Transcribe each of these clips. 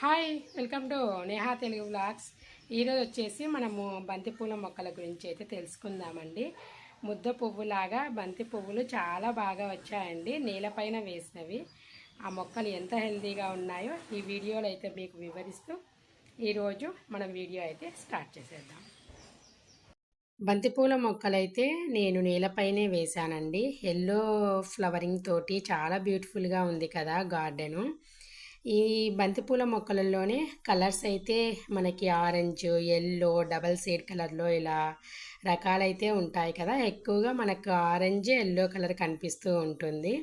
Hi welcome to Neha Telugu vlogs ఈరోజు వచ్చేసి మనము బంతిపూల మొక్కల గురించి అయితే తెలుసుకుందామండి. ముద్ద పువ్వులాగా బంతి పువ్వులు చాలా బాగా వచ్చాయండి నేలపైన వేసినవి. ఆ మొక్కలు ఎంత హెల్తీగా ఉన్నాయో ఈ వీడియోలో అయితే మీకు వివరిస్తూ ఈరోజు మనం వీడియో అయితే స్టార్ట్ చేసేద్దాం. బంతిపూల మొక్కలైతే నేను నేలపైనే వేశానండి. ఎల్లో ఫ్లవరింగ్ తోటి చాలా బ్యూటిఫుల్గా ఉంది కదా గార్డెను. ఈ బంతిపూల మొక్కలలోనే కలర్స్ అయితే మనకి ఆరెంజ్ ఎల్లో డబల్ షేడ్ కలర్లో ఇలా రకాలైతే ఉంటాయి కదా. ఎక్కువగా మనకు ఆరెంజ్ ఎల్లో కలర్ కనిపిస్తూ ఉంటుంది.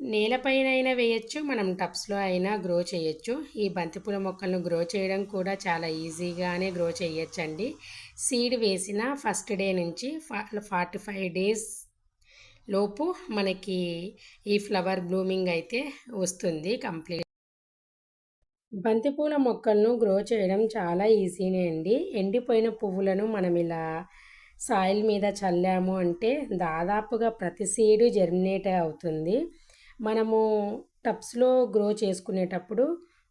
నేలపైన వేయచ్చు మనం టబ్స్లో అయినా గ్రో చేయొచ్చు. ఈ బంతిపూల మొక్కలను గ్రో చేయడం కూడా చాలా ఈజీగానే గ్రో చేయొచ్చండి. సీడ్ వేసిన ఫస్ట్ డే నుంచి ఫార్టీ ఫైవ్ డేస్ లోపు మనకి ఈ ఫ్లవర్ బ్లూమింగ్ అయితే వస్తుంది కంప్లీట్. బంతిపూల మొక్కలను గ్రో చేయడం చాలా ఈజీనే అండి. ఎండిపోయిన పువ్వులను మనం ఇలా సాయిల్ మీద చల్లాము అంటే దాదాపుగా ప్రతి సీడు జర్మినేట్ అవుతుంది. మనము టబ్స్లో గ్రో చేసుకునేటప్పుడు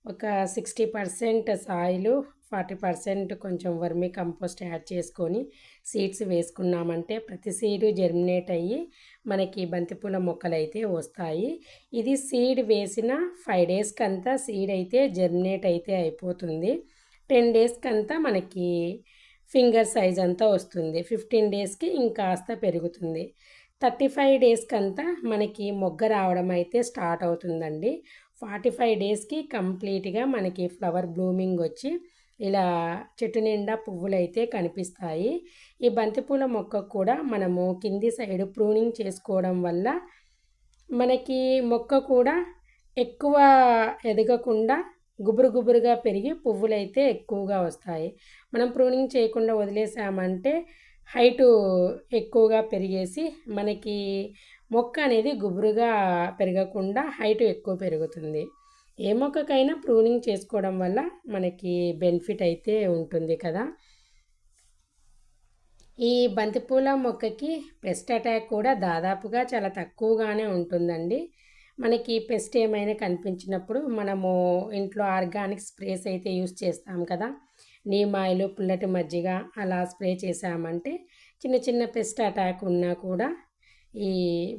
ఒక sixty percent soil forty percent కొంచెం వర్మి కంపోస్ట్ యాడ్ చేసుకొని సీడ్స్ వేసుకున్నామంటే ప్రతి సీడు జర్మినేట్ అయ్యి మనకి బంతిపూల మొక్కలు అయితే వస్తాయి. ఇది సీడ్ వేసిన ఫైవ్ డేస్కి అంతా సీడ్ అయితే జర్మినేట్ అయితే అయిపోతుంది. టెన్ డేస్కి అంతా మనకి ఫింగర్ సైజ్ అంతా వస్తుంది. ఫిఫ్టీన్ డేస్కి ఇంకాస్త పెరుగుతుంది. థర్టీ ఫైవ్ డేస్కి అంతా మనకి మొగ్గ రావడం అయితే స్టార్ట్ అవుతుందండి. ఫార్టీ ఫైవ్ డేస్కి కంప్లీట్గా మనకి ఫ్లవర్ బ్లూమింగ్ వచ్చి ఇలా చెట్టు నిండా పువ్వులు అయితే కనిపిస్తాయి. ఈ బంతిపూల మొక్క కూడా మనము కింది సైడ్ ప్రూనింగ్ చేసుకోవడం వల్ల మనకి మొక్క కూడా ఎక్కువ ఎదగకుండా గుబురు గుబురుగా పెరిగి పువ్వులు అయితే ఎక్కువగా వస్తాయి. మనం ప్రూనింగ్ చేయకుండా వదిలేసామంటే హైటు ఎక్కువగా పెరిగేసి మనకి మొక్క అనేది గుబురుగా పెరగకుండా హైట్ ఎక్కువ పెరుగుతుంది. ఏ మొక్కకైనా ప్రూనింగ్ చేసుకోవడం వల్ల మనకి బెనిఫిట్ అయితే ఉంటుంది కదా. ఈ బంతిపూల మొక్కకి పెస్ట్ అటాక్ కూడా దాదాపుగా చాలా తక్కువగానే ఉంటుందండి. మనకి పెస్ట్ ఏమైనా కనిపించినప్పుడు మనము ఇంట్లో ఆర్గానిక్ స్ప్రేస్ అయితే యూస్ చేస్తాం కదా. నీమాయిలు పుల్లటి మజ్జిగ అలా స్ప్రే చేసామంటే చిన్న చిన్న పెస్ట్ అటాక్ ఉన్నా కూడా ఈ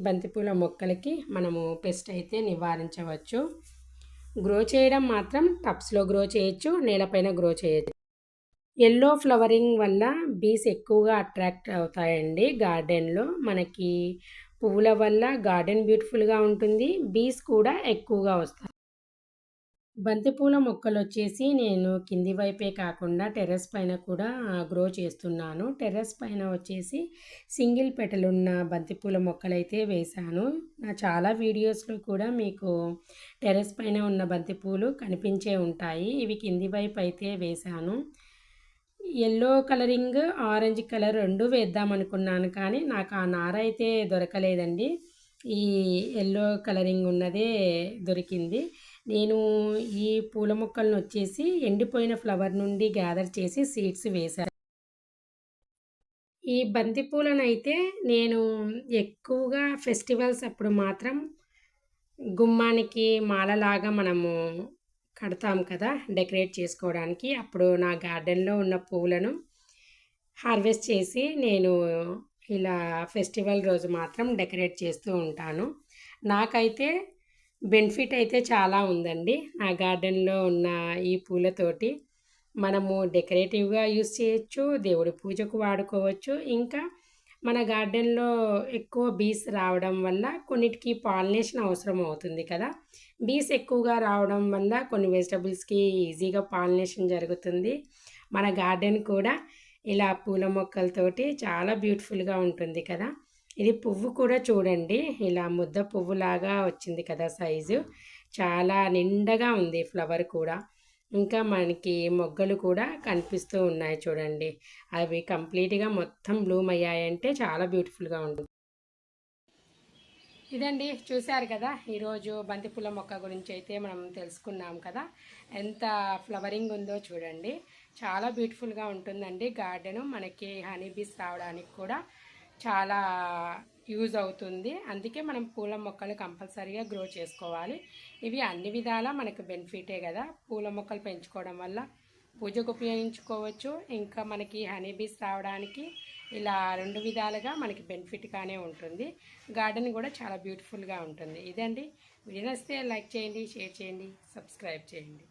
బంతిపూల మొక్కలకి మనము పెస్ట్ అయితే నివారించవచ్చు. గ్రో చేయడం మాత్రం టబ్స్లో గ్రో చేయొచ్చు నేలపైన గ్రో చేయొచ్చు. ఎల్లో ఫ్లవరింగ్ వల్ల బీస్ ఎక్కువగా అట్రాక్ట్ అవుతాయండి గార్డెన్లో. మనకి పువ్వుల వల్ల గార్డెన్ బ్యూటిఫుల్గా ఉంటుంది బీస్ కూడా ఎక్కువగా వస్తాయి. బంతిపూల మొక్కలు వచ్చేసి నేను కింది వైపే కాకుండా టెర్రస్ పైన కూడా గ్రో చేస్తున్నాను. టెర్రస్ పైన వచ్చేసి సింగిల్ పెటలున్న బంతిపూల మొక్కలైతే వేశాను. నా చాలా వీడియోస్లో కూడా మీకు టెర్రస్ పైన ఉన్న బంతిపూలు కనిపించే ఉంటాయి. ఇవి కింది వైపు అయితే వేశాను. ఎల్లో కలరింగ్ ఆరెంజ్ కలర్ రెండు వేద్దాం అనుకున్నాను కానీ నాకు ఆ నార అయితే దొరకలేదండి. ఈ ఎల్లో కలరింగ్ ఉన్నదే దొరికింది. నేను ఈ పూల మొక్కలను వచ్చేసి ఎండిపోయిన ఫ్లవర్ నుండి గ్యాదర్ చేసి సీడ్స్ వేశాను. ఈ బంతిపూలను అయితే నేను ఎక్కువగా ఫెస్టివల్స్ అప్పుడు మాత్రం గుమ్మానికి మాలలాగా మనము కడతాం కదా డెకరేట్ చేసుకోవడానికి. అప్పుడు నా గార్డెన్లో ఉన్న పూలను హార్వెస్ట్ చేసి నేను ఇలా ఫెస్టివల్ రోజు మాత్రం డెకరేట్ చేస్తూ ఉంటాను. నాకైతే బెనిఫిట్ అయితే చాలా ఉందండి. నా గార్డెన్లో ఉన్న ఈ పూలతోటి మనము డెకరేటివ్గా యూస్ చేయొచ్చు దేవుడి పూజకు వాడుకోవచ్చు. ఇంకా మన గార్డెన్లో ఎక్కువ బీస్ రావడం వల్ల కొన్నిటికి పాలినేషన్ అవసరం అవుతుంది కదా. బీస్ ఎక్కువగా రావడం వల్ల కొన్ని వెజిటబుల్స్కి ఈజీగా పాలినేషన్ జరుగుతుంది. మన గార్డెన్ కూడా ఇలా పూల మొక్కలతోటి చాలా బ్యూటిఫుల్గా ఉంటుంది కదా. ఇది పువ్వు కూడా చూడండి. ఇలా ముద్ద పువ్వులాగా వచ్చింది కదా సైజు. చాలా నిండగా ఉంది ఫ్లవర్ కూడా. ఇంకా మనకి మొగ్గలు కూడా కనిపిస్తూ ఉన్నాయి చూడండి. అవి కంప్లీట్గా మొత్తం బ్లూమ్ అయ్యాయంటే చాలా బ్యూటిఫుల్గా ఉంటుంది. ఇదండి చూశారు కదా? ఈరోజు బంతిపూల మొక్క గురించి అయితే మనం తెలుసుకున్నాం కదా? ఎంత ఫ్లవరింగ్ ఉందో చూడండి. చాలా బ్యూటిఫుల్గా ఉంటుందండి గార్డెను. మనకి హనీ బీస్ రావడానికి కూడా చాలా యూజ్ అవుతుంది. అందుకే మనం పూల మొక్కలు కంపల్సరీగా గ్రో చేసుకోవాలి. ఇవి అన్ని విధాలా మనకు బెనిఫిటే కదా. పూల మొక్కలు పెంచుకోవడం వల్ల పూజకు ఉపయోగించుకోవచ్చు. ఇంకా మనకి హనీ బీస్ రావడానికి ఇలా రెండు విధాలుగా మనకి బెనిఫిట్గానే ఉంటుంది. గార్డెన్ కూడా చాలా బ్యూటిఫుల్గా ఉంటుంది. ఇదండి. వీడియో నచ్చితే లైక్ చేయండి షేర్ చేయండి సబ్స్క్రైబ్ చేయండి.